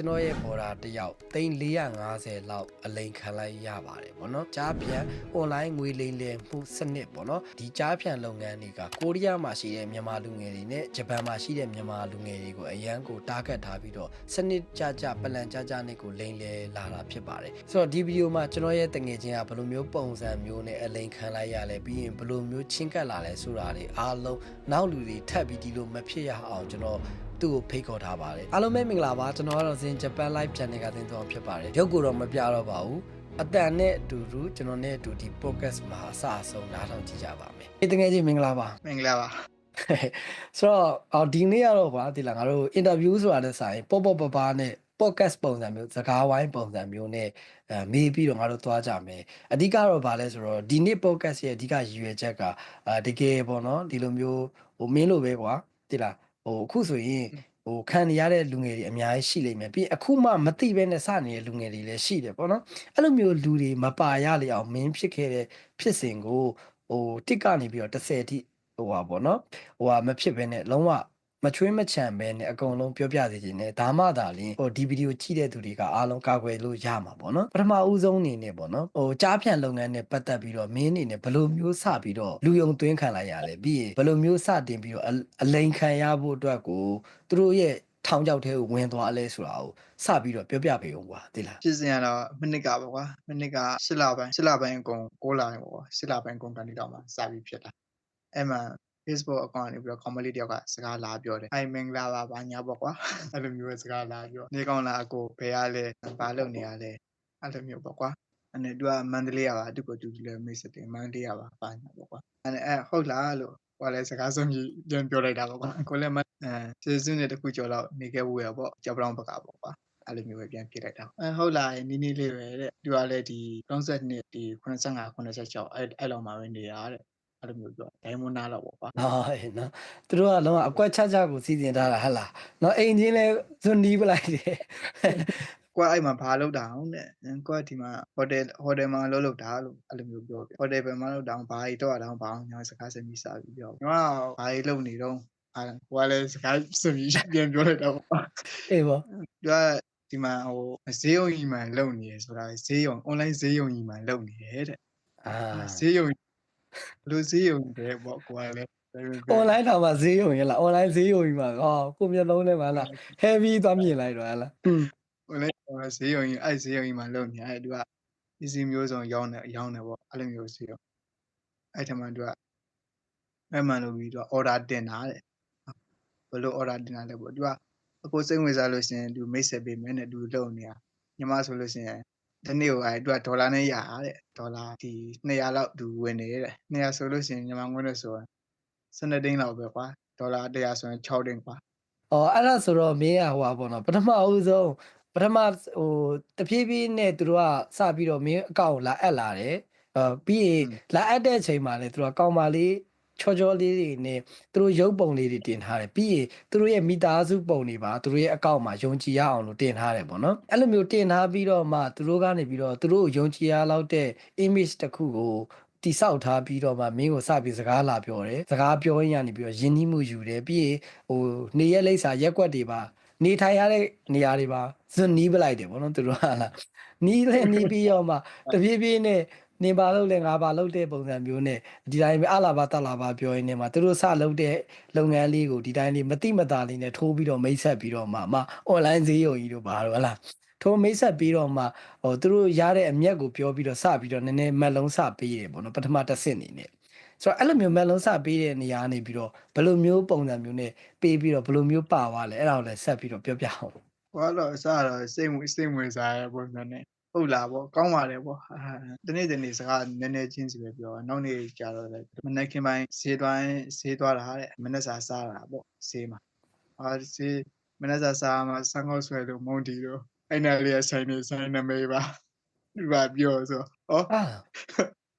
ကျွန်တော်ရဲ့ဘော်ဒါတစ်ယောက်သိန်း450လောက်အလိန်ခံလိုက်ရပါတယ်ဗောနော်ကြားပြန် online ငွေလိမ်လည်မှုစနစ်ဗောနော်ဒီကြားပြန်လုပ်ငန်းတွေကကိုရီးယားမှာရှိတဲ့မြန်မာလူငယ်တွေနဲ့ဂျပန်မှာရှိတဲ့မြန်မာလူငယ်တွေကိုအရန်ကိုတားဂက်ထားပြီးတော့စနစ်ကြကြပလန်ကြကြနဲ့ကိုလိမ်လည်လာတာဖြစ်ပါတယ်ဆိုတော့ဒီဗီဒီယိုမှာကျွန်တော်ရဲ့တငယ်ချင်းကဘယ်လိုမျိုးပုံစံမျိုးနဲ့အလိန်ခံလိုက်ရလဲပြီးရင်ဘယ်လိုမျိုးချင်းကပ်လာလဲဆိုတာတွေအားလုံးနောက်လူတွေထပ်ပြီးဒီလိုမဖြစ်ရအောင်ကျွန်တော် သူ့ကိုဖိတ်ခေါ်ထားပါတယ်အားလုံးပဲမင်္ဂလာပါကျွန်တော်ကတော့ဇင်ဂျပန် live channel ကတင်သွားဖြစ်ပါတယ်ရုပ်ကိုတော့မပြတော့ပါဘူးအတန်နဲ့အတူတူကျွန်တော်နဲ့အတူဒီ podcast မှာအစအဆုံးနားထောင်ကြည့်ကြပါမယ်ဒီတကယ်ကြီးမင်္ဂလာပါမင်္ဂလာပါဆိုတော့အော်ဒီနေ့ကတော့ဗာဒီလားငါတို့ interview ဆိုတာနဲ့ဆိုင်ပေါ့ပေါ့ပပနဲ့ podcast ပုံစံမျိုးစကားဝိုင်းပုံစံမျိုးနဲ့အဲမေးပြီးတော့ငါတို့သွားကြမယ်အဓိကတော့ဗာလဲဆိုတော့ဒီနေ့ podcast ရဲ့အဓိကရည်ရွယ်ချက်ကအာတကယ်ပေါ့နော်ဒီလိုမျိုးဟိုမင်းလိုပဲကွာဒီလား ဟိုအခုဆိုရင်ဟိုခံနေရတဲ့လူငယ်တွေအများကြီးရှိလိမ့်မယ်ပြီးရင်အခုမှမသိဘဲနဲ့စနေတဲ့လူငယ်တွေလည်းရှိတယ်ပေါ့နော်အဲ့လိုမျိုးလူတွေမပါရလေအောင်မင်းဖြစ်ခဲ့တဲ့ဖြစ်စဉ်ကိုဟိုတစ်ကနေပြီးတော့30အထိဟိုပါပေါ့နော်ဟိုဟာမဖြစ်ဘဲနဲ့လုံးဝ မချွေးမချန်ပဲနဲ့အကုန်လုံးပြောပြစီခြင်းနဲ့ဒါမှသာလျှင်ဟိုဒီဗီဒီယိုကြည့်တဲ့သူတွေကအားလုံးကာကွယ်လို့ရမှာပေါ့နော်ပထမဦးဆုံးအနေနဲ့ပေါ့နော်ဟိုကြားဖြန့်လုပ်ငန်းနဲ့ပတ်သက်ပြီးတော့မင်းအနေနဲ့ဘယ်လိုမျိုးစပြီးတော့လူယုံသွင်းခံလိုက်ရလဲပြီးရင်ဘယ်လိုမျိုးစတင်ပြီးတော့အအလိန်ခံရဖို့အတွက်ကိုသူတို့ရဲ့ထောင်ချောက်ထဲကိုဝင်သွားလဲဆိုတာကိုစပြီးတော့ပြောပြပေးအောင်ကွာသိလားဖြစ်စဉ်ကတော့မိနစ်ကပေါ့ကွာမိနစ်က10လပိုင်း10လပိုင်းအကုန်6လပိုင်းပေါ့ကွာ10လပိုင်းအကုန်ကနေတော့မှစပြီးဖြစ်တာအဲ့မှာ Facebook account ကနေပြီးတော့ comment လေးတယောက်ကစကားလာပြောတယ်။အိုင်မင်္ဂလာပါဘာညာပေါ့ကွာ။အဲ့လိုမျိုးပဲစကားလာပြော။နေကောင်းလားအကိုဘယ်ရလဲဘာလုပ်နေရလဲအဲ့လိုမျိုးပေါ့ကွာ။အဲ့နဲ့သူကမန္တလေးရပါသူကသူလည်းမိတ်ဆက်တယ်မန္တလေးရပါဘာညာပေါ့ကွာ။အဲ့နဲ့အဲ့ဟုတ်လားလို့ဟိုလည်းစကားဆုံးကြီးပြန်ပြောလိုက်တာပေါ့ကွာ။ကိုလည်းမအဲကျေးဇူးနဲ့တခုကျော်တော့နေခဲ့ဘူးရပေါ့ကြောက်ပြောင်းဘက်ကပေါ့ကွာ။အဲ့လိုမျိုးပဲပြန်ပြလိုက်တာ။အဲဟုတ်လားနီးနီးလေးပဲတဲ့။သူကလည်းဒီ32ဒီ85 86အဲ့အဲ့လောက်မှပဲနေရတဲ့။ အဲ့လိုမျိုးပြောဒိုင်းမွန်နာလောက်ပေါ့ကွာဟောဟဲ့နော်သူတို့ကလုံးဝအကွက်ချချကိုစီစဉ်ထားတာဟဟလားနော်အိမ်ချင်းလဲဇွန်နီးပလိုက်တယ်ကွာအဲ့မှာဘာလုပ်တာအောင်တဲ့ကွာဒီမှာဟိုတယ်ဟိုတယ်မှာလုပ်လုပ်တာလို့အဲ့လိုမျိုးပြောပြဟိုတယ်ဘယ်မှာလုပ်တာအောင်ဘာကြီးတော့တာအောင်ဘာအောင်ညာစကားစမိစားပြီးပြောကျွန်တော်ကဘာကြီးလုပ်နေတော့အာကွာလည်းစကားစမိပြန်ပြောလိုက်တော့အေးပေါ့သူကဒီမှာဟိုဈေးရုံကြီးမှာလုပ်နေရဆိုတာဈေးရုံ online ဈေးရုံကြီးမှာလုပ်နေတယ်တဲ့အာဈေးရုံ ဘလို့ဈေးရုံတွေပေါ့ကွာလည်း online ထောင်မှာဈေးရုံရလား online ဈေးရုံကြီးမှာဟောကိုမျက်လုံးထဲမှာလား heavy သွားမြင်လိုက်တော့ဟလားอืม online ဈေးရုံကြီးအဲ့ဈေးရုံကြီးမှာလုပ်နေတယ်သူကပစ္စည်းမျိုးစုံရောင်းတယ်ရောင်းတယ်ပေါ့အဲ့လိုမျိုးဈေးရုံအဲ့ထက်မှသူကအဲ့မှလုပ်ပြီးတော့ order တင်တာတဲ့ဘယ်လို order တင်တာလဲပေါ့သူကအကိုစိတ်ဝင်စားလို့ရှိရင်သူမိတ်ဆက်ပေးမယ်နဲ့သူလုပ်နေတာညီမဆိုလို့ရှိရင် ဒီနေ့ကိုအဲသူကဒေါ်လာနဲ့ရတာတဲ့ဒေါ်လာဒီ200လောက်သူဝင်နေတဲ့200ဆိုလို့ရှိရင်ညီမငွေနဲ့ဆိုရင်12သိန်းလောက်ပဲကွာဒေါ်လာ100ဆိုရင်6သိန်းကွာဩအဲ့ဒါဆိုတော့မင်းကဟိုပါပေါ့နော်ပထမအဦးဆုံးပထမဟိုတဖြည်းဖြည်းနဲ့သူတို့ကစပြီးတော့မင်းအကောင့်လာအပ်လာတယ်အာပြီးရင်လာအပ်တဲ့အချိန်မှာလေသူတို့ကကောင်းပါလေး ချောချောလေးတွေနဲ့သူတို့ရုပ်ပုံလေးတွေတင်ထားတယ်ပြီးရင်သူတို့ရဲ့မိသားစုပုံတွေပါသူတို့ရဲ့အကောင့်မှာယုံကြည်ရအောင်လို့တင်ထားတယ်ပေါ့နော်အဲ့လိုမျိုးတင်ထားပြီးတော့မှသူတို့ကနေပြီးတော့သူတို့ကိုယုံကြည်ရလောက်တဲ့ image တစ်ခုကိုတိဆောက်ထားပြီးတော့မှမင်းကိုစပြီးစကားလာပြောတယ်စကားပြောရင်ရနေပြီးတော့ယဉ်နှီးမှုယူတယ်ပြီးရင်ဟိုနေရက်လိပ်စာရက်ွက်တွေပါနေထိုင်ရတဲ့နေရာတွေပါဇွတ်နီးပလိုက်တယ်ပေါ့နော်သူတို့ကလားနီးလဲနီးပြီးတော့မှတပြေးပြေးနဲ့ နေပါလို့လဲငါပါလို့တဲ့ပုံစံမျိုးနဲ့ဒီတိုင်းပဲအလာပါတက်လာပါပြောရင်းနဲ့မှသူတို့စလုပ်တဲ့လုပ်ငန်းလေးကိုဒီတိုင်းလေးမတိမတာလေးနဲ့ထိုးပြီးတော့မိတ်ဆက်ပြီးတော့မှမ online ဈေးရုံကြီးတို့ပါတော့ဟလားထိုးမိတ်ဆက်ပြီးတော့မှဟိုသူတို့ရတဲ့အမျက်ကိုပြောပြီးတော့စပြီးတော့နည်းနည်းမက်လုံးစပေးတယ်ပေါ့နော်ပထမတစ်ဆင့်အနေနဲ့ဆိုတော့အဲ့လိုမျိုးမက်လုံးစပေးတဲ့နေရာနေပြီးတော့ဘယ်လိုမျိုးပုံစံမျိုးနဲ့ပေးပြီးတော့ဘယ်လိုမျိုးပါသွားလဲအဲ့ဒါကိုလည်းဆက်ပြီးတော့ပြောပြအောင်ဟောတော့အစားတော့စိတ်ဝင်စိတ်ဝင်စားရပုံစံနဲ့ ဟုတ်လားဗောကောင်းပါလေဗောအာဒီနေ့ဒီနေ့စကားနည်းနည်းချင်းစီပဲပြောနောက်နေ့ကြာတော့လေမနေ့ခင်ပိုင်းဈေးသွားဈေးသွားတာတဲ့မနေ့စာစားတာဗောဈေးမှာအာဈေးမနေ့စာစားမှာဆန်းကောက်ဆွဲလို့မုံတီလို့အဲ့နာလေးဆိုင်နေဆိုင်နမေးပါဒီပါပြောဆိုဟောအာ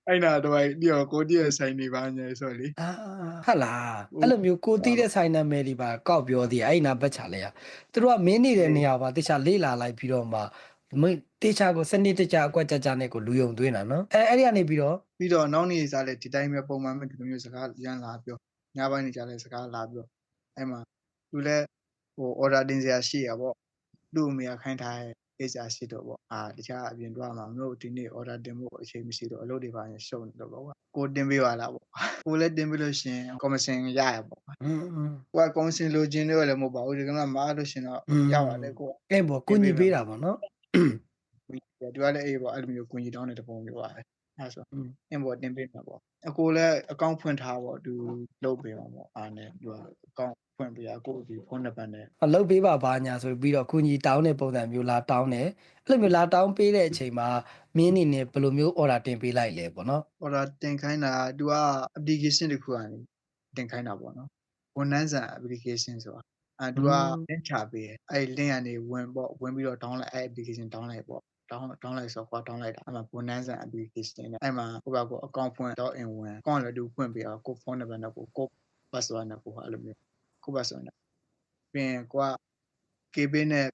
အဲ့နာတော့ဒီတော့ကိုတည်းဆိုင်နေပါညဆိုလေအာဟာလားအဲ့လိုမျိုးကိုတီးတဲ့ဆိုင်နာမည်တွေပါကောက်ပြောသေးတယ်အဲ့ဒီနာဘက်ချလဲရသူတို့ကမင်းနေတဲ့နေရာပါတေချာလေးလာလိုက်ပြီးတော့မှ မင်းတေချာကိုစနစ်တကျအကွက်ကြကြနဲ့ကိုလူယုံသွင်းတာနော်အဲအဲ့ဒီကနေပြီးတော့ပြီးတော့နောက်နေ့စားလဲဒီတိုင်းပဲပုံမှန်ပဲဒီလိုမျိုးစကားရန်လာပြောညပိုင်းနေကြလဲစကားလာပြောအဲ့မှာသူလဲဟို order တင်စရာရှိရပေါ့သူ့အမေကခိုင်းထားရဲ့ HR ရှိတော့ပေါ့အာတခြားအပြင်တွားမှာမလို့ဒီနေ့ order တင်ဖို့အချိန်မရှိတော့အလုပ်တွေပါရင်ရှုံတော့ပေါ့ကိုတင်ပေးပါလားပေါ့ကိုလည်းတင်ပေးလို့ရှင် commission ရရပေါ့ဟွန်းဟွန်းကိုက commission လိုချင်လို့လည်းမဟုတ်ပါဘူးဒီကနေ့မှာလို့ရှင်တော့ရပါတယ်ကိုအဲ့ပေါ့ကိုညီပေးတာပေါ့နော် သူကလည်းအေးပေါ့အဲ့လိုမျိုးကိုကြီးတောင်းတဲ့တပုံမျိုးပါပဲအဲ့ဆိုอืมအင်ပေါ်တင်ပေးမှာပေါ့အကိုလည်းအကောင့်ဖွင့်ထားပေါ့သူလုပ်ပေးမှာပေါ့အားနဲ့သူကအကောင့်ဖွင့်ပေးရကိုဒီဖုန်းနံပါတ်နဲ့အလုပ်ပေးပါဘာညာဆိုပြီးတော့ကုညီတောင်းတဲ့ပုံစံမျိုးလာတောင်းတယ်အဲ့လိုမျိုးလာတောင်းပေးတဲ့အချိန်မှာမင်းအနေနဲ့ဘယ်လိုမျိုး order တင်ပေးလိုက်လဲပေါ့နော် order တင်ခိုင်းတာသူက application တစ်ခုကနေတင်ခိုင်းတာပေါ့နော်ဝန်ထမ်းဆန် application ဆိုတာ အဲသူက link ချပေးတယ်အဲ့ link ကနေဝင်ပေါ့ဝင်ပြီးတော့ download အဲ့ application download လိုက်ပေါ့ down download ဆိုတော့ download တာအဲ့မှာဝန်ထမ်းဆန် application နဲ့အဲ့မှာကိုယ့်ဘာကို account ဖွင့် log in ဝင် account လည်းသူဖွင့်ပေးအောင်ကိုဖုန်းနံပါတ်နဲ့ကိုကို password နဲ့ကိုဟာအဲ့လိုမျိုးကို password နဲ့ပြီးရင်ကိုက KB နဲ့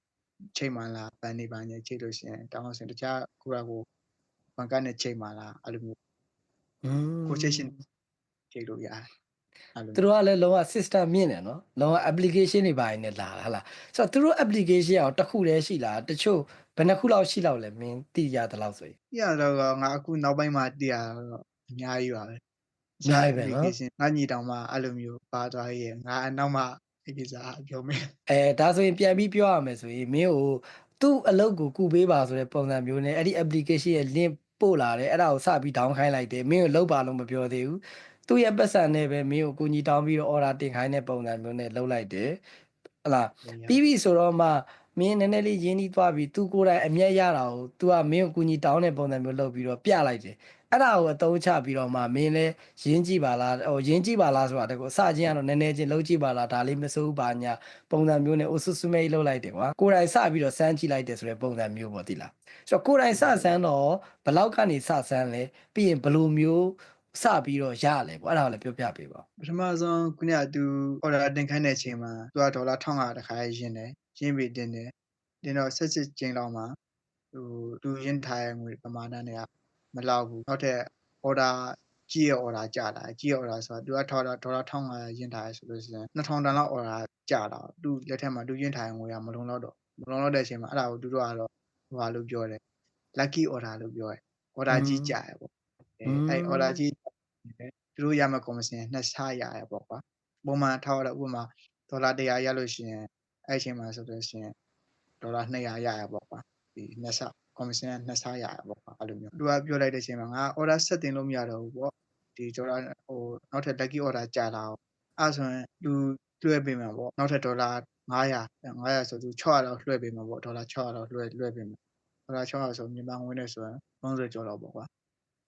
ချိန်မှလာဗန်နေပါညချိန်လို့ရှိရင်တောင်းလို့ရှိရင်တခြားကိုကကိုဘန်ကနဲ့ချိန်မှလာအဲ့လိုမျိုးอืมကိုချိန်ရှင်ချိန်လို့ရတယ်အဲ့လို သူတို့ကလည်းလုံးဝ system မြင့်တယ်နော်လုံးဝ application တွေပါနေလာတာဟလားဆိုတော့သူတို့ application အောင်တစ်ခုတည်းရှိလားတချို့ဘယ်နှခုလောက်ရှိလောက်လဲမင်းသိရတဲ့လောက်ဆိုရင်ပြရတော့ငါအခုနောက်ပိုင်းမှာတည်ရတော့အများကြီးပါပဲအများကြီးပဲနော် application ငါညီတောင်မှအဲ့လိုမျိုးပါသွားရဲ့ငါအနောက်မှဒီကိစ္စပြောမယ်အဲဒါဆိုရင်ပြန်ပြီးပြောရမယ်ဆိုရင်မင်းကိုသူ့အလုပ်ကိုကူပေးပါဆိုတဲ့ပုံစံမျိုးနဲ့အဲ့ဒီ application ရဲ့ link ပို့လာတယ်အဲ့ဒါကိုစပြီး down ခိုင်းလိုက်တယ်မင်းကိုလောက်ပါလို့မပြောသေးဘူး သူ့ရဲ့ပတ်စံနဲ့ပဲမင်းကိုကူညီတောင်းပြီးတော့ order တင်ခိုင်းတဲ့ပုံစံမျိုးနဲ့လုပ်လိုက်တယ်ဟလားပြီးပြီဆိုတော့မှမင်းနည်းနည်းလေးရင်းနှီးသွားပြီးသူကိုယ်တိုင်အမျက်ရတာကို तू ကမင်းကိုကူညီတောင်းတဲ့ပုံစံမျိုးလုပ်ပြီးတော့ပြလိုက်တယ်အဲ့ဒါကိုအသုံးချပြီးတော့မှမင်းလည်းရင်းကြည့်ပါလားဟိုရင်းကြည့်ပါလားဆိုတာတကူအစချင်းကတော့နည်းနည်းချင်းလုံးကြည့်ပါလားဒါလေးမစိုးဘူးပါညာပုံစံမျိုးနဲ့အိုဆူဆူမဲကြီးလုပ်လိုက်တယ်ကွာကိုယ်တိုင်စပြီးတော့စမ်းကြည့်လိုက်တယ်ဆိုတဲ့ပုံစံမျိုးပေါ့တိလားဆိုတော့ကိုယ်တိုင်စဆန်းတော့ဘယ်လောက်ကနေစဆန်းလဲပြီးရင်ဘယ်လိုမျိုး စပြီးတော့ရလဲပေါ့အဲ့ဒါကိုလည်းပြောပြပေးပါပထမဆုံးခုနကသူ order တင်ခိုင်းတဲ့အချိန်မှာသူကဒေါ်လာ1500တခါရင်းတယ်ရင်းပြီးတင်တယ်တင်တော့ဆက်စစ်ကျင်းလောက်မှာဟိုသူရင်းထားတဲ့ငွေပမာဏတွေကမလောက်ဘူးနောက်ထပ် order ကြီးရဲ့ order ကြလာကြီးရဲ့ order ဆိုတာသူကထောက်တော့ဒေါ်လာ1500ရင်းထားရဆိုလို့ရှိရင်2000တန်လောက် order ကြလာသူလက်ထက်မှာသူရင်းထားတဲ့ငွေကမလုံလောက်တော့မလုံလောက်တဲ့အချိန်မှာအဲ့ဒါကိုသူတို့ကတော့ဟိုဟာလို့ပြောတယ် lucky order လို့ပြောတယ် order ကြီးကြရပေါ့အဲအဲ့ order ကြီး သူတို့ရမယ့် commission နှစ်ဆရရပေါ့ကွာပုံမှန်ထောက်ရတဲ့ဥပမာဒေါ်လာ100ရလို့ရှိရင်အဲ့အချိန်မှာဆိုလို့ရှိရင်ဒေါ်လာ200ရရပေါ့ကွာဒီနှစ်ဆ commission ကနှစ်ဆရရပေါ့ကွာအဲ့လိုမျိုးသူကပြောလိုက်တဲ့အချိန်မှာငါ order ဆက်တင်လို့မရတော့ဘူးပေါ့ဒီဒေါ်လာဟိုနောက်ထပ် lucky order ကြာလာအောင်အဲ့ဆိုရင်သူလွှဲပေးမှာပေါ့နောက်ထပ်ဒေါ်လာ900 900ဆိုသူ600လောက်လွှဲပေးမှာပေါ့ဒေါ်လာ600လောက်လွှဲလွှဲပေးမှာဒေါ်လာ600ဆိုမြန်မာငွေနဲ့ဆိုရင်30ကျော်လောက်ပေါ့ကွာ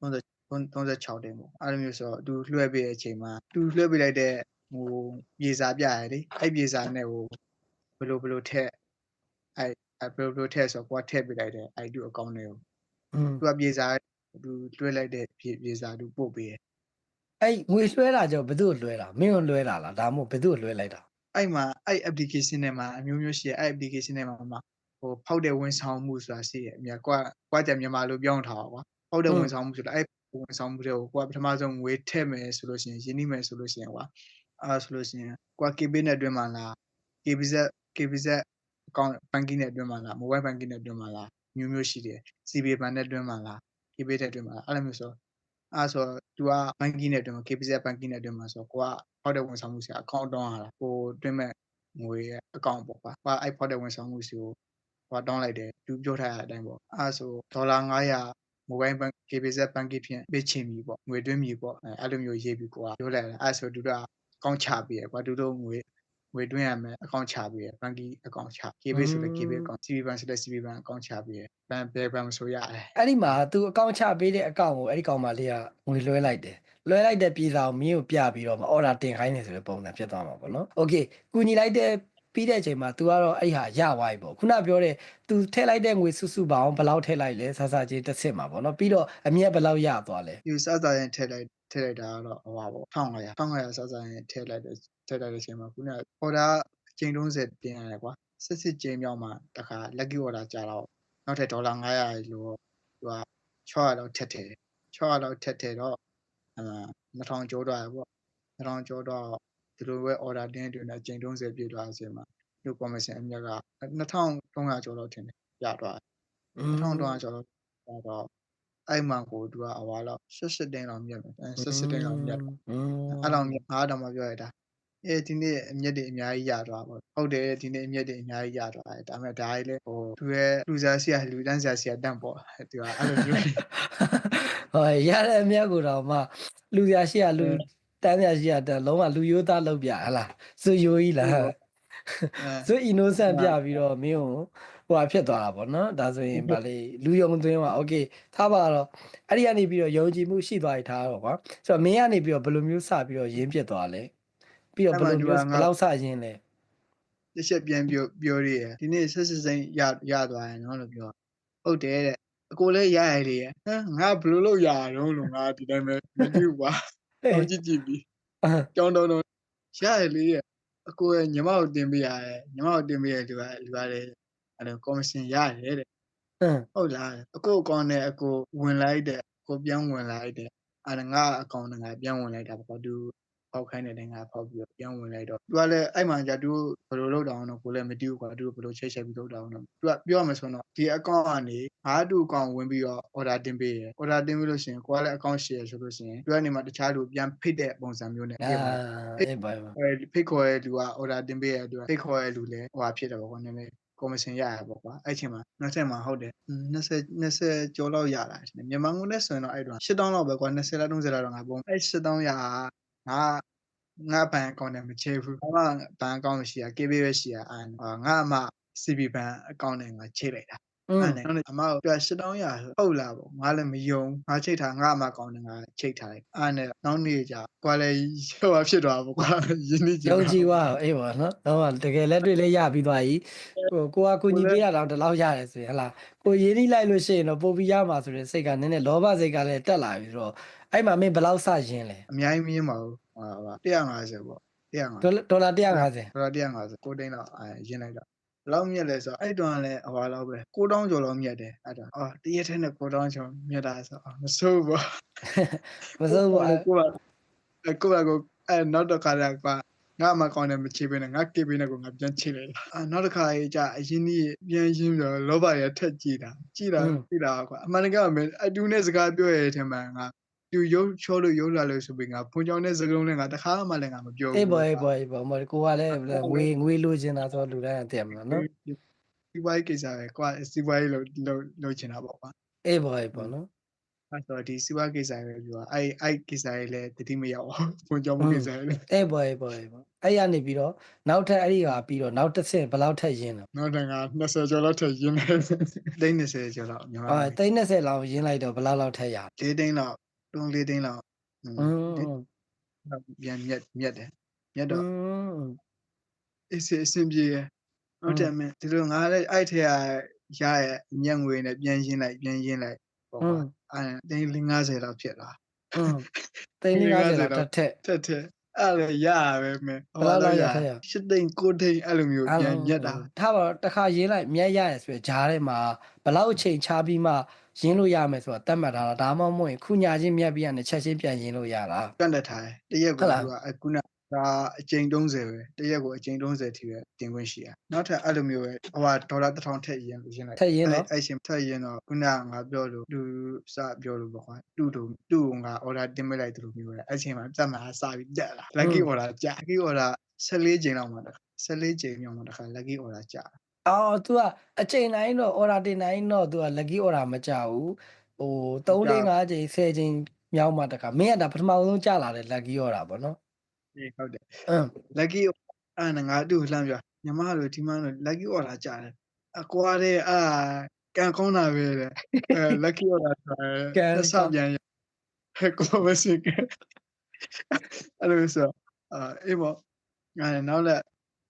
30 36တင်ပေါ့အဲ့လိုမျိုးဆိုတော့သူလွှဲပေးတဲ့အချိန်မှာသူလွှဲပေးလိုက်တဲ့ဟိုပြေစာပြရတယ်လေအဲ့ပြေစာနဲ့ဟိုဘယ်လိုဘယ်လိုထက်အဲ့အဲ့ဘယ်လိုဘယ်လိုထက်ဆိုတော့ကိုကထည့်ပေးလိုက်တယ်အဲ့သူအကောင့်တွေကိုอืมသူကပြေစာသူလွှဲလိုက်တဲ့ပြေပြေစာသူပို့ပေးတယ်အဲ့ငွေလွှဲတာကြောင့်ဘယ်သူ့ကိုလွှဲတာမင်းကိုလွှဲတာလားဒါမှမဟုတ်ဘယ်သူ့ကိုလွှဲလိုက်တာအဲ့မှာအဲ့ application ထဲမှာအမျိုးမျိုးရှိတယ်အဲ့ application ထဲမှာမှဟိုဖောက်တဲ့ဝန်ဆောင်မှုဆိုတာရှိတယ်အများကွာကွာကြမြန်မာလိုပြောင်းထားပါကွာဖောက်တဲ့ဝန်ဆောင်မှုဆိုတာအဲ့ ဝန်ဆောင်မှုတွေကိုကွာပထမဆုံးငွေထည့်မယ်ဆိုလို့ရှိရင်ရင်းနှီးမယ်ဆိုလို့ရှိရင်ကွာအဲ့ဆိုလို့ရှိရင်ကွာ KB နဲ့အတွင်းမှာလား KBZ KBZ account banking နဲ့အတွင်းမှာလား mobile banking နဲ့အတွင်းမှာလားမျိုးမျိုးရှိတယ် CB bank နဲ့အတွင်းမှာလား KB နဲ့အတွင်းမှာလားအဲ့လိုမျိုးဆိုအဲ့ဆို तू က banking နဲ့အတွင်းမှာ KBZ banking နဲ့အတွင်းမှာဆိုကိုကဖောက်တဲ့ဝန်ဆောင်မှုစီ account တောင်းရတာဟိုတွင်းမဲ့ငွေရဲ့ account ပေါ့ကွာ။ကွာအဲ့ဖောက်တဲ့ဝန်ဆောင်မှုစီကိုဟိုတောင်းလိုက်တယ်သူပြောထားတဲ့အတိုင်းပေါ့အဲ့ဆိုဒေါ်လာ900 mobile bank KBZ banking ဖြင့်ပေးချင်ပြီပေါ့ငွေတွင်းပြီပေါ့အဲအဲ့လိုမျိုးရေးပြီးကိုကပြောလိုက်တယ်အဲ့ဆိုသူတို့က account ချပေးရကွာသူတို့ငွေငွေတွင်းရမယ် account ချပေးရ banking account ချ KB ဆိုလည်း KB account CB bank ဆိုလည်း CB bank account ချပေးရဘန်ဘယ်ဘန်ဆိုရတယ်အဲ့ဒီမှာ तू အကောင့်ချပေးတဲ့အကောင့်ကိုအဲ့ဒီကောင်မလေးကငွေလွှဲလိုက်တယ်လွှဲလိုက်တဲ့ပြည်စာကိုမင်းကိုပြပြီးတော့မှ order တင်ခိုင်းနေဆိုတဲ့ပုံစံဖြစ်သွားမှာပေါ့နော် okay ကူညီလိုက်တဲ့ ပြီးတဲ့အချိန်မှာ तू ကတော့အဲ့ဒီဟာရသွားပြီပေါ့ခုနပြောတဲ့ तू ထည့်လိုက်တဲ့ငွေစုစုပေါင်းဘယ်လောက်ထည့်လိုက်လဲဆဆချင်းတစ်စစ်မှာပေါ့နော်ပြီးတော့အမြက်ဘယ်လောက်ရသွားလဲဒီစစရင်ထည့်လိုက်ထည့်လိုက်တာကတော့ဟိုပါပေါ့1500 1500စစရင်ထည့်လိုက်တယ်ထည့်လိုက်တဲ့အချိန်မှာခုနက order အချိန်30တင်ရတယ်ကွာစစ်စစ်ချိန်မြောက်မှတခါ lucky order ကြာတော့နောက်ထပ်ဒေါ်လာ900လို့သူက600လောက်ထက်တယ်600လောက်ထက်တယ်တော့အဲ2000ကျော်တော့ရပေါ့2000ကျော်တော့ ဒီလိုပဲ order တင်းတွေနဲ့ချိန်တုံးဆယ်ပြည့်သွားခြင်းမှာမြို့ commission အမြက်က2300ကျော်တော့ထင်တယ်ရသွား2300ကျော်တော့တော့အဲ့မှာကိုသူကအဝါလောက်80တင်းလောက်မြက်မယ်80တင်းလောက်မြက်အဲ့လောက်မြက်အားတော့မပြောရတာအေးဒီနေ့အမြက်တွေအများကြီးရသွားပေါ့ဟုတ်တယ်ဒီနေ့အမြက်တွေအများကြီးရသွားတယ်ဒါပေမဲ့ဒါကြီးလဲဟိုသူရဲ့လူစားဆီယာလူတန်းဆီယာဆီယာတန့်ပေါ့သူကအဲ့လိုမျိုးဟောရတဲ့အမြက်ကိုတော့မှလူစားဆီယာလူ တန်းရရှိရတလုံးဝလူရိုးသားလောက်ပြဟလားစွရိုးကြီးလားစွ innocent ပြပြီးတော့မင်းကိုဟိုဟာဖြစ်သွားတာပေါ့နော်ဒါဆိုရင်ဗာလေလူယုံသွင်းပါ okay ထားပါတော့အဲ့ဒီကနေပြီးတော့ယုံကြည်မှုရှိသွားရထားတော့ကွာဆိုတော့မင်းကနေပြီးတော့ဘယ်လိုမျိုးစပြီးတော့ရင်းပြစ်သွားလဲပြီးတော့ဘယ်လိုမျိုးဘယ်လောက်စရင်းလဲတစ်ချက်ပြန်ပြောပြောရဒီနေ့ဆက်စစ်စိမ့်ရရသွားရနော်လို့ပြောဟုတ်တယ်တဲ့အကိုလည်းရရလေဟမ်ငါဘယ်လိုလုပ်ရအောင်လို့ငါဒီတိုင်းပဲမသိဘူးကွာ ဟေးဟောကြည့်ကြည့်ပြီးအာကြောင်းတော့တော့ရရလေအကိုရဲ့ညီမကိုတင်ပေးရတယ်ညီမကိုတင်ပေးရလူကလူကလည်းအဲ့လိုကော်မရှင်ရတယ်တဲ့ဟမ်ဟုတ်လားအကိုအကောင့်နဲ့အကိုဝင်လိုက်တဲ့ကိုပြန်ဝင်လိုက်တဲ့အဲ့ဒါငါအကောင့်နဲ့ငါပြန်ဝင်လိုက်တာပေါ့သူ ဖောက်ခိုင်းတဲ့ငါဖောက်ပြီးတော့ပြန်ဝင်လိုက်တော့သူကလည်းအဲ့မှじゃသူဘယ်လိုလုပ်တာအောင်တော့ကိုလည်းမသိဘူးကွာသူဘယ်လိုချိတ်ချက်ပြီးလုပ်တာအောင်တော့သူကပြောရမယ်ဆိုတော့ဒီအကောင့်ကနေငါတူအကောင့်ဝင်ပြီးတော့ order တင်ပေးရ order တင်ပြီးလို့ရှိရင်ကိုကလည်းအကောင့် share ဆိုလို့ရှိရင်သူကနေမှတခြားလူပြန်ဖိတ်တဲ့ပုံစံမျိုးနဲ့အာပြင်ပါအေးပါပါအဲဖိတ်ခေါ်ရဲ့လူက order တင်ပေးရဲ့သူကဖိတ်ခေါ်ရဲ့လူလည်းဟိုဟာဖြစ်တယ်ပေါ့ကွာနည်းနည်းကော်မရှင်ရရပေါ့ကွာအဲ့ချိန်မှာနောက်ထပ်မှာဟုတ်တယ်20 20ကျော်လောက်ရလာတယ်မြန်မာငွေနဲ့ဆိုရင်တော့အဲ့တော့8000လောက်ပဲကွာ20လောက်30လောက်တော့ငါပုံအဲ့8000ရ ငါငါဘဏ်အကောင့်နဲ့မချေဘူးငါဘဏ်အကောင့်မရှိရ KB ပဲရှိရအာငါအမ CB ဘဏ်အကောင့်နဲ့ငါချိတ်လိုက်တာอืมအဲ့နဲ့အမက8000ရဟုတ်လားပေါ့ငါလည်းမယုံငါချိတ်ထားငါအမအကောင့်နဲ့ငါချိတ်ထားလိုက်အဲ့နဲ့နောက်နေ့ကျကွာလေဟိုဖြစ်သွားပါကွာယင်းနေကြယုံကြည်သွားအေးပါနော်တော့တကယ်လက်တွေ့လေးရပြီးသွားပြီဟိုကိုကကုညီပေးရတော့ဒီလောက်ရတယ်ဆိုရင်ဟလားကိုရင်းနှီးလိုက်လို့ရှိရင်တော့ပို့ပြီးရမှာဆိုတဲ့စိတ်ကနည်းနည်းလောဘစိတ်ကလည်းတက်လာပြီဆိုတော့ အဲ့မှာမင်းဘယ်လောက်စရင်းလဲအများကြီးမင်းပါဘူးဟာပါ150ပေါ့150ဒေါ်လာ150ဒေါ်လာ150ကိုတိန်းတော့အဲရင်းလိုက်တော့ဘယ်လောက်မြက်လဲဆိုတော့အဲ့တုန်းကလည်းအဟွာလောက်ပဲ9000ကျော်လောက်မြက်တယ်အဲ့တော့အော်တရက်ထဲနဲ့9000ကျော်မြက်တာဆိုအော်မဆိုးဘူးမစိုးဘူးကိုကကိုကကိုအဲ့နောက်တစ်ခါလည်းကွာငါမှကောင်းတယ်မချေပေးနဲ့ငါကေပေးနဲ့ကိုငါပြန်ချေလိုက်တာအာနောက်တစ်ခါကြီးကြာအရင်ကြီးပြန်ရင်းပြီးတော့လောဘရထက်ကြည့်တာကြည့်တာကြည့်တာကွာအမှန်တကယ်မယ်အတူနဲ့စကားပြောရတဲ့ထဲမှာငါ သူရုပ်ချောလို့ရုပ်လာလို့ဆိုပြီးငါဖုန်ကြောင်တဲ့စကားလုံးနဲ့ငါတခါမှလည်းငါမပြောဘူးအေးပေါ်အေးပေါ်အေးပေါ်မကိုကလည်းငွေငွေလိုချင်တာဆိုတော့လူတိုင်းအတက်မလားနော်စီးပွားရေးကိစ္စပဲကွာစီးပွားရေးလို့လို့လို့ချင်တာပေါ့ကွာအေးပေါ်အေးပေါ်နော်အဲ့တော့ဒီစီးပွားရေးကိစ္စပဲပြောအဲ့အဲ့ကိစ္စရေးလည်းတတိမရောက်အောင်ဖုန်ကြောင်မှုကိစ္စရေးလည်းအေးပေါ်အေးပေါ်အေးပေါ်အဲ့ရနေပြီးတော့နောက်ထပ်အဲ့ဒီဟာပြီးတော့နောက်တစ်ဆင့်ဘယ်လောက်ထက်ရင်းလဲနောက်တန်က20ကျော်လောက်ထည့်ရင်းနေသိန်း20ကျော်လောက်ညီမအာသိန်း20လောက်ရင်းလိုက်တော့ဘယ်လောက်လောက်ထက်ရ၄သိန်းလောက် သုံးလေးသိန်းလောက်ပြန်မြက်မြက်တယ်မြက်တော့အစ်စအဆင်ပြေရဟုတ်တယ်မင်းဒီလိုငါလည်းအဲ့ထဲရရရဲ့ညံငွေနဲ့ပြန်ရင်းလိုက်ပြန်ရင်းလိုက်ပေါ့ကွာအဲသိန်း50လောက်ဖြစ်လာသိန်း50လောက်တစ်ထက်တစ်ထက်အဲ့လိုရပဲမင်းဟောလာရရှစ်သိန်းကိုသိန်းအဲ့လိုမျိုးပြန်မြက်တာထားပါတော့တစ်ခါရေးလိုက်မြက်ရရဆိုရဂျားထဲမှာဘလောက်ချိန်ချပြီးမှ ရင်းလို့ရမယ်ဆိုတာတတ်မှတ်ထားတာဒါမှမဟုတ်ရင်ခုညာချင်းမြက်ပြီးရနေချက်ချင်းပြန်ရင်းလို့ရတာကန့်တက်ထားတယ်တရက်ဟုကိုတ်လားသူကအခုနဒါအကျိန်30ပဲတရက်ကိုအကျိန်30ထိပဲတင်ခွင့်ရှိရနောက်ထပ်အဲ့လိုမျိုးပဲဟိုဟာဒေါ်လာ1000ထက်ရင်းလို့ရှင်းလိုက်ထက်ရင်းနော်အဲ့ရှင်ထက်ရင်းတော့ခုနကငါပြောလို့သူစပြောလို့ပေါ့ကွာတူတူတူကငါ order တင်ပေးလိုက်တယ်လို့မျိုးပဲအဲ့ချိန်မှာတက်မှာစပြီးတက်လာ lucky order ကြာ lucky order 14ချိန်လောက်မှတခါ14ချိန်မြောက်မှတခါ lucky order ကြာ အော် तू ကအချိန်တိုင်းတော့ order တင်တိုင်းတော့ तू က lucky order မကြဘူး ဟို3 4 5ချိန်10ချိန်မြောက်မှတခါမင်းကဒါပထမဆုံးကြာလာတဲ့ lucky order ပေါ့နော်အေးဟုတ်တယ် အင်း lucky အဲ့ဒါငါတူလှမ်းပြညီမတို့ဒီမှာတော့ lucky order ကြာတယ်အကွာတဲ့အာကန်ကောင်းတာပဲတဲ့အဲ lucky order ဆိုရင်သက်ဆောက်ပြန်ရဟဲ့ကိုမစကအဲ့လိုဆိုအာအေးပေါ့ငါလည်းနောက်လက်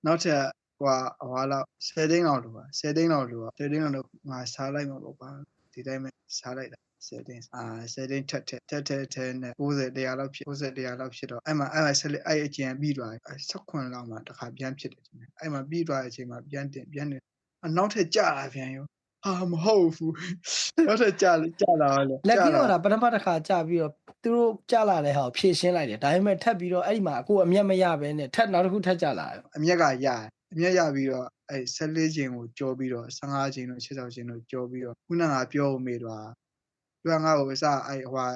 နောက်ထပ် ဟွာဟွာလောက်10သိန်းလောက်လို့ပါ10သိန်းလောက်လို့ပါ10သိန်းလောက်လို့ငါစားလိုက်မှာပေါ့ကွာဒီတိုင်းပဲစားလိုက်တာ10သိန်းအာ10သိန်းထက်ထက်ထက်ထက်ထက်နဲ့90တရားလောက်ဖြစ်90တရားလောက်ဖြစ်တော့အဲ့မှာအဲ့မှာဆက်လက်အဲ့အကျန်ပြီးသွားတယ်16လောက်မှတစ်ခါပြန်ဖြစ်တယ်ဒီနေ့အဲ့မှာပြီးသွားတဲ့အချိန်မှာပြန်တင်ပြန်တင်အနောက်ထက်ကြာလာပြန်ရောဟာမဟုတ်ဘူးနောက်ထပ်ကြာကြာလာလေ lucky order ပထမတစ်ခါကြာပြီးတော့သူတို့ကြာလာတဲ့ဟာကိုဖြည့်ရှင်းလိုက်တယ်ဒါပေမဲ့ထပ်ပြီးတော့အဲ့ဒီမှာအခုအမျက်မရဘဲနဲ့ထပ်နောက်တစ်ခုထပ်ကြာလာတယ်အမျက်ကရတယ် အမျက်ရပြီးတော့အဲ့14ချိန်ကိုကြောပြီးတော့15ချိန်တော့16ချိန်တော့ကြောပြီးတော့ခုနကပြောဦးမေးတော့သူကငါ့ကိုအစအဲ့ဟိုဟာ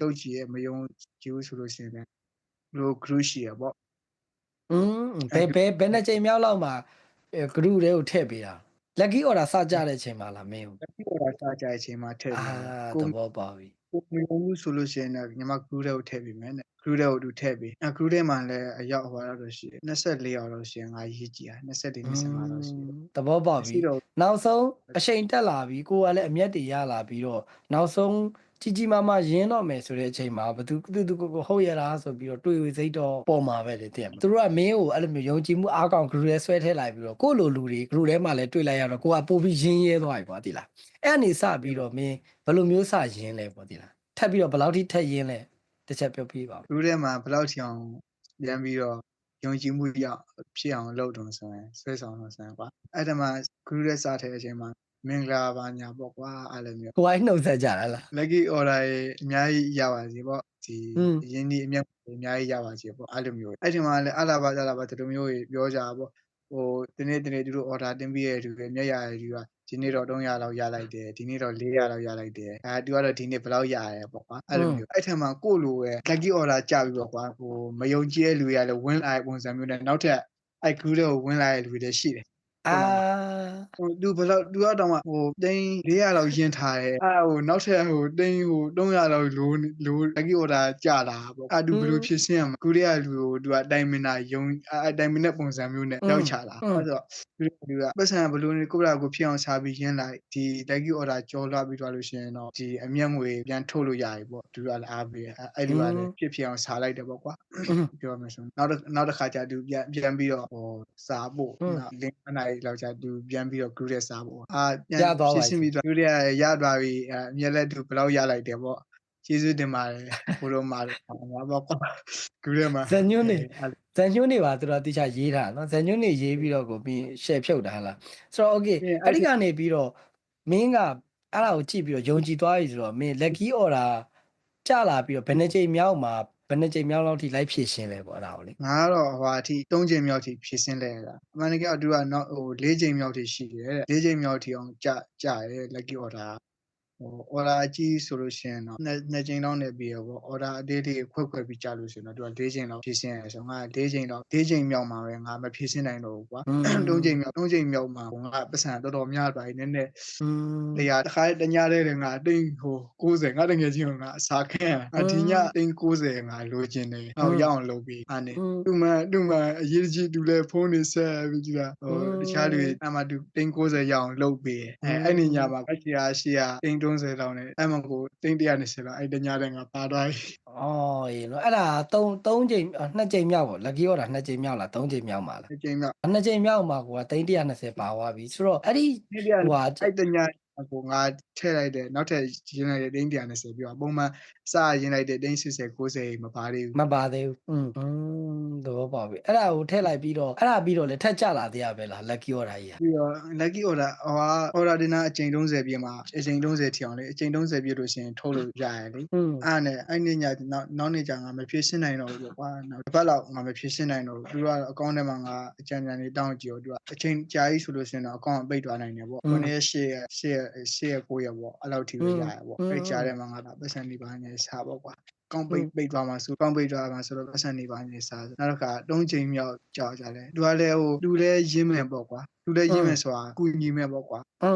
တုတ်ကြီးရဲ့မယုံကြည်ဘူးဆိုလို့ရှိရင်လည်းဘလို group ရှိရပေါ့อืมဘယ်ဘယ်ဘယ်နှစ်ချိန်မြောက်လောက်မှာဂရုတွေကိုထည့်ပေးတာ lucky order စကြတဲ့အချိန်မှာလားမင်းကိုလက်ပြီးတော့စားကြတဲ့အချိန်မှာထည့်အာပြီးသဘောပေါက် ပြီကိုမယုံဘူးဆိုလို့ရှိရင်တော့ညီမ group တွေကိုထည့်ပြီးမယ်နဲ့ group တွေကိုသူထည့်ပြီးအဲ့ group တွေမှာလည်းအရောက်ဟိုတော့ရှိတယ်24ရောက်တော့ရှိရင်ငါရေးကြည့်ရ24 25တော့ရှိတယ်သဘောပေါက်ပြီရှိတော့နောက်ဆုံးအချိန်တက်လာပြီကိုကလည်းအမျက်တွေရလာပြီးတော့နောက်ဆုံး ကြီးကြီးမားမားရင်းတော့မယ်ဆိုတဲ့အချိန်မှာဘသူသူသူကိုကိုဟုတ်ရလားဆိုပြီးတော့တွေ့ဝေစိတ်တော့ပေါ်မှာပဲလေတဲ့သူတို့ကမင်းကိုအဲ့လိုမျိုးယုံကြည်မှုအားကောင်း group ထဲဆွဲထည့်လိုက်ပြီးတော့ကိုယ့်လိုလူတွေ group ထဲမှာလည်းတွေ့လိုက်ရတော့ကိုကပို့ပြီးရင်းရဲသွားပြီကွာတိလားအဲ့အနေစပြီးတော့မင်းဘယ်လိုမျိုးစရင်းလဲပေါ့တိလားထပ်ပြီးတော့ဘယ်လောက်ထိထက်ရင်းလဲတစ်ချက်ပြောပြပါဦးလူထဲမှာဘယ်လောက်ထိအောင်ပြန်ပြီးတော့ယုံကြည်မှုရဖြစ်အောင်လုပ်တော့ဆိုရင်ဆွဲဆောင်တော့ဆိုရင်ကွာအဲ့ဒါမှ group ရဲ့စားတဲ့အချိန်မှာ မင်္ဂလာပါညာပေါ့ကွာအဲ့လိုမျိုးကိုယ်ကနှုတ်ဆက်ကြတာလား lucky order ရေအများကြီးရပါစေပေါ့ဒီอืมရင်းနှီးအမြတ်အများကြီးရပါစေပေါ့အဲ့လိုမျိုးအဲ့ဒီမှာလည်းအလားပါအလားပါဒီလိုမျိုးကြီးပြောကြတာပေါ့ဟိုဒီနေ့ဒီနေ့သူတို့ order တင်ပြီးရတဲ့သူတွေမျက်ရတဲ့သူကဒီနေ့တော့300လောက်ရလိုက်တယ်ဒီနေ့တော့400လောက်ရလိုက်တယ်အဲသူကတော့ဒီနေ့ဘယ်လောက်ရရဲပေါ့ကွာအဲ့လိုမျိုးအဲ့ထက်မှကိုယ့်လိုပဲ lucky order ကြပြီးတော့ကွာဟိုမယုံကြည်တဲ့လူတွေကလည်း win လိုက်ပုံစံမျိုးနဲ့နောက်ထပ်အဲ့ group တွေကို win လိုက်တဲ့လူတွေလည်းရှိတယ် အာဟိုသူဘယ်လောက်သူကတော့မှဟိုတိန်း400လောက်ရင်းထားတယ်အဲဟိုနောက်ထပ်ဟိုတိန်းဟို300လောက်လိုလို lucky order ကြလာပေါ့အဲသူဘယ်လိုဖြစ်စင်းရမှာကုရီးယားလူကိုသူကအတိုင်မင်တာယုံအတိုင်မင်တဲ့ပုံစံမျိုးနဲ့ရောက်ချလာအဲ့တော့သူသူကပတ်စံဘယ်လိုနေကိုယ့်ဘကိုဖြစ်အောင်စားပြီးရင်းလိုက်ဒီ lucky order ကြော်လာပြီးသွားလို့ရှိရင်တော့ဒီအမျက်ငွေပြန်ထုတ်လို့ရပြီပေါ့သူကလည်းအားပေးအဲ့ဒီကလည်းဖြစ်ဖြစ်အောင်စားလိုက်တယ်ပေါ့ကွာပြောမယ်ဆိုရင်နောက်တစ်နောက်တစ်ခါကျသူပြန်ပြန်ပြီးတော့ဟိုစာဖို့อืมနောက်လင်းအနိုင်လောက်ကျသူပြန်ပြီးတော့ group ရဲ့စာဖို့အာပြန်ရသွားပါပြီရှင်းပြီးတော့ group ရဲ့ရသွားပြီအဲအမြက်လက်သူဘယ်လောက်ရလိုက်တယ်ပေါ့ကျေးဇူးတင်ပါတယ်ဘိုးတော်မာတယ်ငါပေါ့ကွာ group ရဲ့မှာဇညွန်းနေအဲ့ဇန်ညွန်းနေပါသူတို့တိကျရေးတာနော်ဇန်ညွန်းနေရေးပြီးတော့ကိုပြီး share ဖြုတ်တာဟလားဆိုတော့ okay ပြင်အဲ့ဒီကနေပြီးတော့မင်းကအဲ့ဒါကိုကြည့်ပြီးတော့ယုံကြည်သွားပြီဆိုတော့မင်း lucky order ကြလာပြီးတော့ဘယ်နှချိန်မြောက်မှာ ဘယ်နှချိန်မြောက်လောက်ထိလိုက်ဖြည့်ရှင်းလဲပေါ့အဲ့ဒါကိုလေငါကတော့ဟိုအထိ၃ချိန်မြောက်ထိဖြည့်စင်းလဲတာအမှန်တကယ်ကသူကနောက်ဟို၄ချိန်မြောက်ထိရှိတယ်တဲ့၄ချိန်မြောက်ထိအောင်ကြကြရဲ lucky order ဟို order အကြီးဆိုလို့ရှိရင်တော့နှစ်နှစ်ချိန်လောက်နေပြီးရောပေါ့ order အသေးလေးခွက်ခွက်ပြီးကြလို့ရှိရင်တော့သူက၄ချိန်လောက်ဖြည့်စင်းရဲဆိုငါ၄ချိန်တော့၄ချိန်မြောက်မှာပဲငါမဖြည့်စင်းနိုင်တော့ဘူးကွာ၃ချိန်မြောက်၃ချိန်မြောက်မှာငါပတ်စံတော်တော်များသွားပြီနည်းနည်းอืมတရားတစ်ခါတညလေးတည်းငါတိန်ဟို60ငါတကယ်ချင်းငါအစာခန့်အဒီညတိန်60ငါလိုချင်တယ်ဟောရအောင်လုပ်ပြီးအဲ့နေသူမှသူမှအရေးကြီးသူလည်းဖုန်းနေဆက်ပြီးကြတာဟိုတခြားလူတွေအမှသူတိန်60ရအောင်လုပ်ပြီးအဲအဲ့ဒီညမှာအချီအားရှိရတိန်30လောက်နဲ့အဲ့မှာကိုတိန်120လောက်အဲ့တညတည်းငါပါသွားပြီအော်ရေနော်အဲ့ဒါ3 3ချိန်2ချိန်မြောက်ပေါ့ lucky order 2ချိန်မြောက်လား3ချိန်မြောက်မှာလားအချိန်မြောက်2ချိန်မြောက်မှာကိုက320ပါသွားပြီဆိုတော့အဲ့ဒီတိန်ဟို120ဟာအဲ့တည ကိုငါထည့်လိုက်တယ်နောက်ထပ်ရင်းလိုက်တဲ့တိန်120ပြီးတော့ပုံမှန်စရင်းလိုက်တဲ့တိန်80 90မပါသေးဘူး မပါသေးဘူးอืมอืมသဘောပေါက်ပြီအဲ့ဒါကိုထည့်လိုက်ပြီးတော့အဲ့ဒါပြီးတော့လေထက်ကြလာသေးရပဲလား lucky order ကြီးอ่ะ ပြီးတော့ lucky order ဟိုဟာ order တင်တာအချိန်30ပြည့်မှာအချိန်30ထိအောင်လေအချိန်30ပြည့်လို့ရှိရင်ထုတ်လို့ရရလေ อืม အဲ့နဲ့အဲ့နေ့ညနောက်နောက်နေ့ကျငါမဖြစ်ရှင်းနိုင်တော့ဘူးကွာနောက်တစ်ပတ်လောက်ငါမဖြစ်ရှင်းနိုင်တော့ဘူးသူကတော့အကောင့်ထဲမှာငါအကြံဉာဏ်လေးတောင်းကြည့်တော့သူကအချိန်ကြာကြီးဆိုလို့ရှိရင်တော့အကောင့်ပိတ်သွားနိုင်တယ်ပေါ့ခုနေ့ရှေ့ရှေ့ ရှေ့9ရက်ပေါ့အဲ့လောက်ထိပဲရရပေါ့အဲ့ကြားထဲမှာငါပတ်စံနေပါနေစားပေါ့ကွာ ကောင်းပိတ်ပိတ်သွားမှာဆိုကောင်းပိတ်သွားမှာဆိုတော့ပတ်စံနေပါနေစားနောက်တစ်ခါ၃ချိန်မြောက်ကြောက်ကြတယ်သူကလည်းဟိုသူလည်းရင်းမယ်ပေါ့ကွာသူလည်းရင်းမယ်ဆိုတာကုညီမယ်ပေါ့ကွာอื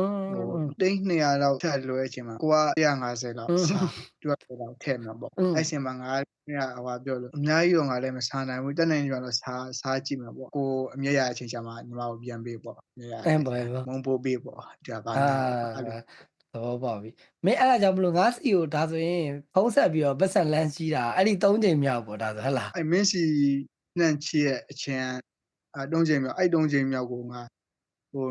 ဟိုมတိန်း200လောက်ထပ်လွှဲအချိန်မှာကိုက150လောက်စားသူကတော့ထည့်မှာပေါ့အဲ့ချိန်မှာငါကဟိုဟာပြောလို့အများကြီးတော့ငါလည်းမစားနိုင်ဘူးတက်နိုင်ကြတော့စားစားကြည့်မှာပေါ့ကိုအမြက်ရအချိန်ချမှာညီမကိုပြန်ပေးပေါ့အမြက်ရအဲ့ဘယ်ပေါ့မုံပိုးပေးပေါ့ဒါပါအာအဲ့လို သဘောပေါက်ပြီမင်းအဲ့ဒါကြောင့်မလို့ငါစီကိုဒါဆိုရင်ဖုံးဆက်ပြီးတော့ပတ်စံလန်းကြီးတာအဲ့ဒီ3ချိန်မြောက်ပေါ့ဒါဆိုဟဟလားအဲ့မင်းစီနှန့်ချီရဲ့အချင်းအတုံးချိန်မြောက်အဲ့တုံးချိန်မြောက်ကိုငါဟို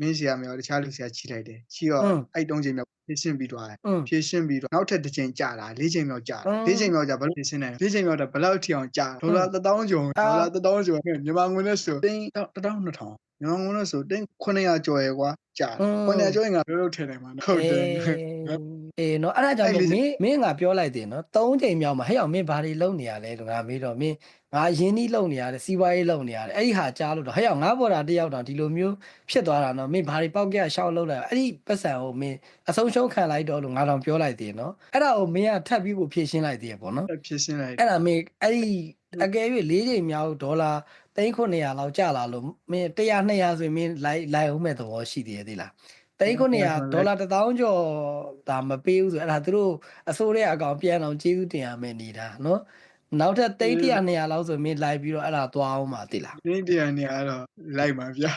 မင်းစီရမြောက်တခြားလူစီကချီလိုက်တယ်ချီတော့အဲ့တုံးချိန်မြောက်ဖြည့်ရှင်းပြီးသွားတယ်อืมဖြည့်ရှင်းပြီးတော့နောက်ထပ်တစ်ချိန်ကြာလာ၄ချိန်မြောက်ကြာအင်း၄ချိန်မြောက်ကြာဘယ်လိုဖြည့်ရှင်းနိုင်လဲ၄ချိန်မြောက်တော့ဘယ်လောက်ထီအောင်ကြာဒေါ်လာ1000ကျော်အာဒေါ်လာ1000ကျော်နဲ့မြန်မာငွေနဲ့ဆိုတင်း1200မြန်မာငွေနဲ့ဆိုတင်း900ကျော်ရယ်ကွာကြာအင်း900ကျော်ရင်ငါဘယ်လိုထည့်နိုင်မှာလဲဟုတ်တယ်အေးအေးနော်အဲ့ဒါကြောင့်အဲ့မို့လေမင်းမင်းငါပြောလိုက်တယ်နော်သုံးချိန်မြောက်မှာဟဲ့အောင်မင်းဘာတွေလုပ်နေရလဲလို့ငါမေးတော့မင်း ငါရင်းနှီးလုပ်နေရတယ်စီးပွားရေးလုပ်နေရတယ်အဲ့ဒီဟာကြားလို့တော့ဟဲ့အောင်ငါပေါ်တာတယောက်တော့ဒီလိုမျိုးဖြစ်သွားတာနော်မင်းဘာတွေပေါက်ကြရှောက်လုပ်လိုက်အဲ့ဒီပတ်စံကိုမင်းအဆုံးရှုံးခံလိုက်တော့လို့ငါတော့ပြောလိုက်သေးတယ်နော်အဲ့ဒါကိုမင်းကထပ်ပြီးကိုဖြည့်ရှင်းလိုက်သေးရပေါ့နော်ဖြစ်ရှင်းလိုက်အဲ့ဒါမင်းအဲ့ဒီအကယ်၍၄ချိန်မြောက်ဒေါ်လာ3900လောက်ကျလာလို့မင်း100 200ဆိုရင်မင်းလိုက်လိုက်အောင်မဲ့သဘောရှိသေးရဲ့သိလား3900ဒေါ်လာ1000ကျော်ဒါမပေးဘူးဆိုအဲ့ဒါသူတို့အစိုးရအကောင်ပြန်အောင်ကျေးဇူးတင်ရမယ်နေတာနော် နောက်ထပ်300 200လောက်ဆိုမင်းလိုက်ပြီးတော့အဲ့ဒါသွားအောင်ပါသိလားနေ့တရားနေရတော့လိုက်ပါဗျာ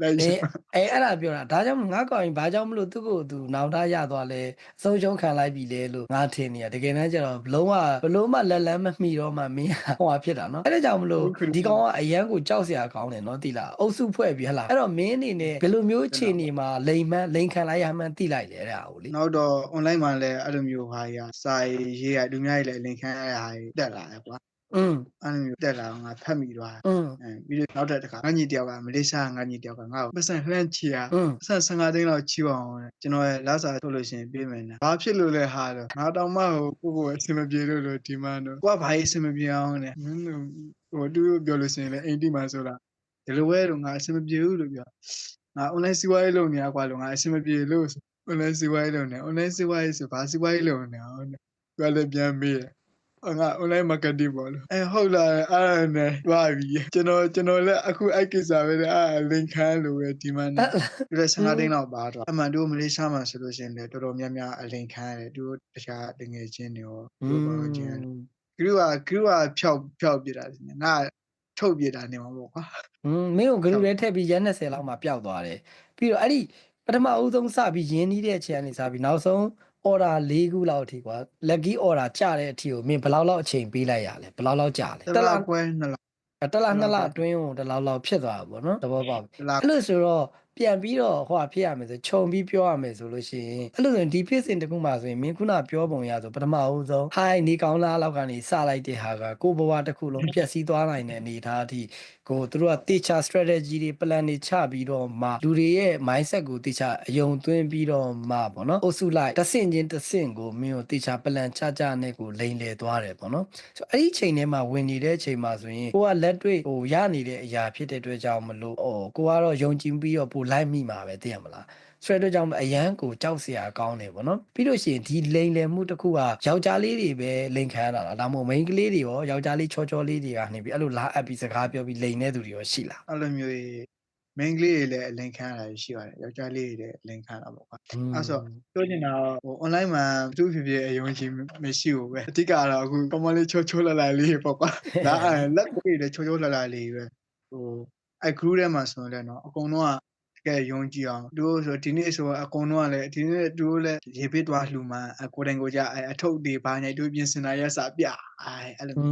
လိုက်အဲရှင်းအဲအဲ့ဒါပြောတာဒါကြောင့်ငါကောင်ရင်ဘာကြောင့်မလို့သူ့ကိုသူနောက်သားရသွားလဲအဆုံးရှုံးခံလိုက်ပြီလေလို့ငါထင်နေရတကယ်တမ်းကျတော့ဘလုံးဝဘလုံးမလက်လန်းမမှီတော့မှမင်းဟိုဟာဖြစ်တာနော်အဲ့ဒါကြောင့်မလို့ဒီကောင်ကအရန်ကိုကြောက်စရာကောင်းတယ်နော်တိလားအုပ်စုဖွဲ့ပြီးဟလာအဲ့တော့မင်းအနေနဲ့ဘယ်လိုမျိုးအခြေအနေမှာလိန်မှန်းလိန်ခံလိုက်ရမှန်းသိလိုက်လေအဲ့ဒါကိုလေနောက်တော့ online မှာလည်းအဲ့လိုမျိုးဟာကြီးစာရေးရလူများကြီးလည်းလင်ခမ်းရတာကြီးတက်လာတယ်ကွာ อืม အဲ့လိုမျိုးတက်လာတော့ငါဖတ်မိသွားတယ် อืม အဲပြီးတော့နောက်တစ်ခါငါညီတယောက်ကမလေးရှားငါညီတယောက်ကငါ့ကိုပတ်စံလှမ်းချီရ อืม ပတ်စံ15သိန်းလောက်ချီပါအောင်တဲ့ကျွန်တော်ရဲ့လာစာထုတ်လို့ရှိရင်ပြေးမယ်နဲ့ဘာဖြစ်လို့လဲဟာတော့ငါတောင်မှဟိုကိုယ့်ကိုယ်အဆင်မပြေလို့လို့ဒီမှတော့ကိုကဘာကြီးအဆင်မပြေအောင်နဲ့မင်းတို့ဟိုသူပြောလို့ရှိရင်လည်းအိမ်တိမှဆိုလားဒီလိုပဲတော့ငါအဆင်မပြေဘူးလို့ပြောငါ online စီးပွားရေးလုပ်နေရကွာလို့ငါအဆင်မပြေလို့ online စီးပွားရေးလုပ်နေ online စီးပွားရေးဆိုဘာစီးပွားရေးလုပ်နေအောင်နဲ့သူကလည်းပြန်မေးတယ် ငါ online marketing ပေါ့လို့အဲဟုတ်လားအဲ့ဒါနဲ့တွားပြီကျွန်တော်ကျွန်တော်လည်းအခုအဲ့ကိစ္စပဲလေအဲ့ link ခန်းလို့ပဲဒီမှနဲ့သူလည်း15သိန်းလောက်ပါတော့အမှန်တို့မလေးရှားမှာဆိုလို့ရှိရင်လည်းတော်တော်များများအလင်ခန်းရတယ်သူတို့တခြားတငယ်ချင်းတွေရောသူတို့ဘာလို့ချင်းဂရုကဂရုကဖြောက်ဖြောက်ပြတာဒီငါထုတ်ပြတာနေမှာပေါ့ကွာอืมမင်းကိုဂရုထဲထည့်ပြီးရက်20လောက်မှပျောက်သွားတယ်ပြီးတော့အဲ့ဒီပထမအဦးဆုံးစပြီးရင်းနှီးတဲ့အချိန်ကနေစပြီးနောက်ဆုံး order ၄ခုလောက်အထိကွာ lucky order ကြတဲ့အထိကိုမင်းဘယ်လောက်လောက်အချိန်ပေးလိုက်ရလဲဘယ်လောက်လောက်ကြာလဲတလားကွဲနှစ်လားအဲ့တစ်လားတစ်နှစ်လားလအတွင်းကိုတစ်လောက်လောက်ဖြစ်သွားတာပေါ့နော်သဘောပေါက်ပြီတလားအဲ့လိုဆိုတော့ ပြန်ပြီးတော့ဟိုဟာဖြစ်ရမယ်ဆိုခြုံပြီးပြောရမယ်ဆိုလို့ရှိရင်အဲ့လိုဆိုရင်ဒီဖြစ်စဉ်တစ်ခုမှဆိုရင်မင်းခုနပြောပုံရဆိုပထမအဦးဆုံး high နေကောင်းလားလောက်ကနေစလိုက်တဲ့ဟာကကိုယ့်ဘဝတစ်ခုလုံးပျက်စီးသွားနိုင်တဲ့အနေအထားအထိကိုသူတို့ကတေချာ strategy တွေ plan တွေချပြီးတော့မှလူတွေရဲ့ mindset ကိုတေချာအယုံသွင်းပြီးတော့မှပေါ့နော်အုပ်စုလိုက်တစ်ဆင့်ချင်းတစ်ဆင့်ကိုမင်းကိုတေချာ plan ချချနဲ့ကိုလိန်လေသွားတယ်ပေါ့နော်ဆိုတော့အဲ့ဒီချိန်ထဲမှာဝင်နေတဲ့အချိန်မှာဆိုရင်ကိုကလက်တွေ့ဟိုရနေတဲ့အရာဖြစ်တဲ့အတွက်ကြောင့်မလို့ဟိုကိုကတော့ယုံကြည်ပြီးတော့ပိုလိုက်မိမှာပဲသိရမလားဆိုတဲ့အတွက်ကြောင့်အရန်ကိုကြောက်စရာကောင်းတယ်ပေါ့နော်ပြီးလို့ရှိရင်ဒီလိန်လယ်မှုတစ်ခုကယောက်ျားလေးတွေပဲလိန်ခံရတာလားဒါမှမဟုတ်မိန်းကလေးတွေရောယောက်ျားလေးချောချောလေးတွေကနေပြီးအဲ့လိုလာအပ်ပြီးစကားပြောပြီးလိန်တဲ့သူတွေရောရှိလားအဲ့လိုမျိုးကြီး main ကလေးတွေလည်းအလင်ခန်းရတာရှိပါတယ်ယောက်ျားလေးတွေလည်းအလင်ခန်းတာပေါ့ကွာအဲ့ဆိုပြောချင်တာတော့ဟို online မှာသူ့ဖြစ်ဖြစ်အယုံကြည်မရှိဘူးပဲအဓိကတော့အခုကမလေးချောချောလာလာလေးပေါ့ကွာဒါအဲ့လက်ကိုလည်းချောချောလာလာလေးပဲဟိုအဲ့ group ထဲမှာဆိုရင်လည်းနော်အကုန်လုံးက ကဲယုံကြည်အောင်သူတို့ဆိုဒီနေ့ဆိုအကုန်လုံးကလည်းဒီနေ့သူတို့လည်းရေပေးသွားလှူမှအကိုယ်တိုင်ကိုကြအထုတ်တွေဘာညာတို့ပြင်စင်တာရက်စာပြအဲအဲ့လိုอื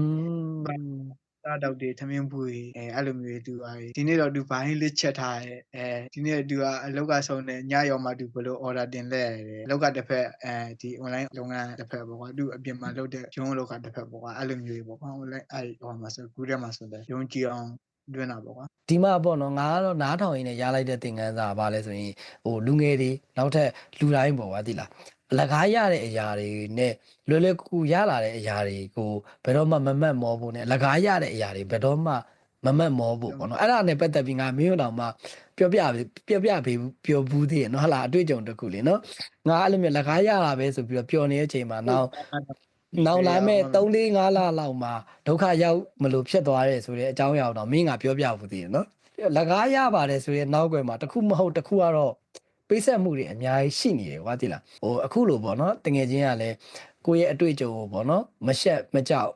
မျိုးมစားတော့တွေသမင်းပူတွေအဲအဲ့လိုမျိုးတူပါလေဒီနေ့တော့သူဘိုင်းလေးချက်ထားရဲအဲဒီနေ့သူကအလောက်ကဆုံးနေညရောမှသူဘလို့ order တင်လဲရတယ်အလောက်ကတစ်ဖက်အဲဒီ online လုပ်ငန်းတစ်ဖက်ပေါ့ကွာသူအပြင်မှာလုပ်တဲ့ဂျုံအလောက်ကတစ်ဖက်ပေါ့ကွာအဲ့လိုမျိုးတွေပေါ့ကွာ online အဲ့ဟိုမှာဆိုကူးထဲမှာဆိုတဲ့ယုံကြည်အောင် တွင်းတာပေါ့ကွာဒီမှာပေါ့နော်ငါကတော့နားထောင်ရင်းနဲ့ရလိုက်တဲ့သင်ခန်းစာကဘာလဲဆိုရင်ဟိုလူငယ်တွေနောက်ထပ်လူတိုင်းပေါ့ကွာသိလားအလကားရတဲ့အရာတွေနဲ့လွယ်လွယ်ကူကူရလာတဲ့အရာတွေကိုဘယ်တော့မှမမတ်မောဖို့နဲ့အလကားရတဲ့အရာတွေဘယ်တော့မှမမတ်မောဖို့ပေါ့နော်အဲ့ဒါနဲ့ပတ်သက်ပြီးငါမင်းတို့တောင်မှပြောပြပြောပြပေးပြောဘူးသေးရနော်ဟလာအတွေ့အကြုံတစ်ခုလေနော်ငါအဲ့လိုမျိုးလကားရတာပဲဆိုပြီးတော့ပျော်နေတဲ့အချိန်မှာနောက် နောက်လာမဲ့3 4 5လလောက်မှာဒုက္ခရောက်မလို့ဖြစ်သွားတယ်ဆိုတဲ့အကြောင်းအရာကိုတော့မင်းကပြောပြဘူးသေးတယ်နော်လကားရပါတယ်ဆိုရင်နောက်ွယ်မှာတစ်ခုမဟုတ်တစ်ခုကတော့ပိတ်ဆက်မှုတွေအများကြီးရှိနေတယ်ကွာတိလားဟိုအခုလိုပေါ့နော်တငယ်ချင်းကလည်းကိုယ့်ရဲ့အတွေ့အကြုံကိုပေါ့နော်မရှက်မကြောက်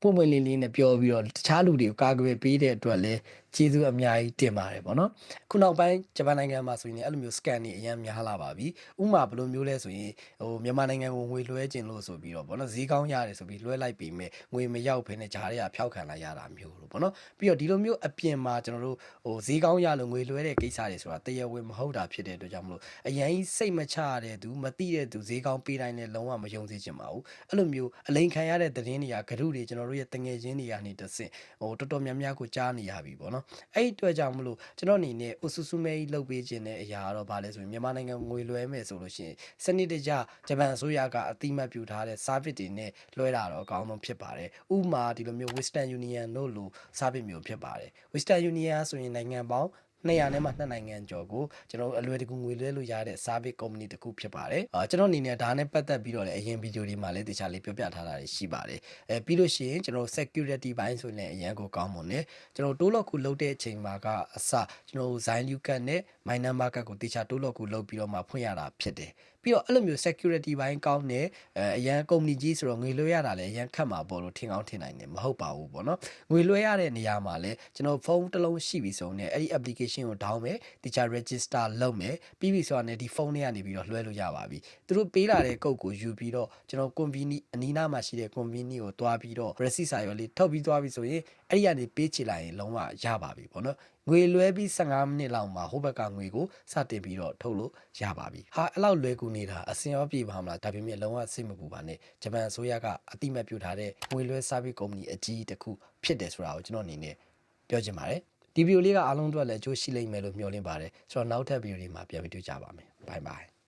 ပုံမွေလင်းလေးနဲ့ပြောပြီးတော့တခြားလူတွေကိုကာကွယ်ပေးတဲ့အတွက်လည်း ကျေးဇူးအများကြီးတင်ပါတယ်ပေါ့နော်ခုနောက်ပိုင်းဂျပန်နိုင်ငံမှာဆိုရင်လည်းအဲ့လိုမျိုး scan တွေအများများလာပါပြီဥပမာဘယ်လိုမျိုးလဲဆိုရင်ဟိုမြန်မာနိုင်ငံကိုငွေလွှဲခြင်းလို့ဆိုပြီးတော့ပေါ့နော်ဈေးကောင်းရတယ်ဆိုပြီးလွှဲလိုက်ပြီးမဲ့ငွေမရောက်ဖ ೇನೆ ဂျားတွေကဖျောက်ခံလိုက်ရတာမျိုးလို့ပေါ့နော်ပြီးတော့ဒီလိုမျိုးအပြင်မှာကျွန်တော်တို့ဟိုဈေးကောင်းရလို့ငွေလွှဲတဲ့ကိစ္စတွေဆိုတာတရားဝင်မဟုတ်တာဖြစ်တဲ့အတွက်ကြောင့်မလို့အရင်စိတ်မချရတဲ့သူမသိတဲ့သူဈေးကောင်းပေးတိုင်းနဲ့လုံးဝမယုံစေချင်ပါဘူးအဲ့လိုမျိုးအလိန်ခံရတဲ့သတင်းတွေကဂရုတွေကျွန်တော်တို့ရဲ့တငယ်ချင်းတွေကနေတစ်ဆင့်ဟိုတော်တော်များများကိုကြားနေရပြီပေါ့နော်နော်အဲ့ဒီအတွက်ကြောင့်မလို့ကျွန်တော်အနေနဲ့အဆူဆူမဲကြီးလုပ်ပေးခြင်းတဲ့အရာကတော့ဗာလဲဆိုရင်မြန်မာနိုင်ငံငွေလွှဲမယ်ဆိုလို့ရှိရင်စနစ်တကျဂျပန်အစိုးရကအတိမတ်ပြုထားတဲ့ service တွေနဲ့လွှဲတာတော့အကောင်းဆုံးဖြစ်ပါတယ်ဥပမာဒီလိုမျိုး Western Union တို့လို service မျိုးဖြစ်ပါတယ် Western Union ဆိုရင်နိုင်ငံပေါင်း 200နဲ့မှ2နိုင်ငံကျော်ကိုကျွန်တော်တို့အလွယ်တကူငွေလွှဲလို့ရတဲ့ service company တစ်ခုဖြစ်ပါတယ်။အာကျွန်တော်အနေနဲ့ဒါနဲ့ပတ်သက်ပြီးတော့လည်းအရင်ဗီဒီယိုတွေမှာလည်းတခြားလေးပြောပြထားတာတွေရှိပါတယ်။အဲပြီးလို့ရှိရင်ကျွန်တော်တို့ security ဘိုင်းဆိုရင်လည်းအရင်ကိုကောင်းမွန်တယ်။ကျွန်တော်တိုးလော့ကူလုပ်တဲ့အချိန်မှာကအစကျွန်တော်တို့ Zain Lucan နဲ့ My Number ကကိုတခြားတိုးလော့ကူလုပ်ပြီးတော့မှဖွင့်ရတာဖြစ်တယ်။ပြီးတော့အဲ့လိုမျိုး security ဘိုင်းကောင်းတယ်အဲအရန် company ကြီးဆိုတော့ငွေလွှဲရတာလည်းအရန်ခက်မှာပေါ့လို့ထင်အောင်ထင်နိုင်တယ်မဟုတ်ပါဘူးပေါ့နော်ငွေလွှဲရတဲ့နေရာမှာလည်းကျွန်တော်ဖုန်းတစ်လုံးရှိပြီဆိုရင်အဲ့ဒီ application ကို down မယ်တခြား register လုပ်မယ်ပြီးပြီဆိုတာနဲ့ဒီဖုန်းထဲကနေပြီးတော့လွှဲလို့ရပါပြီသူတို့ပေးလာတဲ့ကုတ်ကိုယူပြီးတော့ကျွန်တော် convenience အနီးနားမှာရှိတဲ့ convenience ကိုတွားပြီးတော့ receipt စာရွက်လေးထုတ်ပြီးသွားပြီဆိုရင်အဲ့ဒီကနေပေးချလိုက်ရင်လုံးဝရပါပြီပေါ့နော် ငွေလွှဲပြီး15မိနစ်လောက်မှာဟိုဘက်ကငွေကိုစတင်ပြီးတော့ထုတ်လို့ရပါပြီဟာအဲ့လောက်လွယ်ကူနေတာအစင်ရောပြေပါမလားဒါပေမဲ့လုံးဝစိတ်မပူပါနဲ့ဂျပန်အစိုးရကအတိမတ်ပြုထားတဲ့ငွေလွှဲ service company အကြီးတစ်ခုဖြစ်တယ်ဆိုတာကိုကျွန်တော်အနေနဲ့ပြောချင်ပါတယ်ဒီဗီဒီယိုလေးကအားလုံးအတွက်လည်းအကျိုးရှိလိမ့်မယ်လို့မျှော်လင့်ပါတယ်ဆိုတော့နောက်ထပ်ဗီဒီယိုတွေမှာပြန်ပြီးတွေ့ကြပါမယ်ဘိုင်ဘိုင်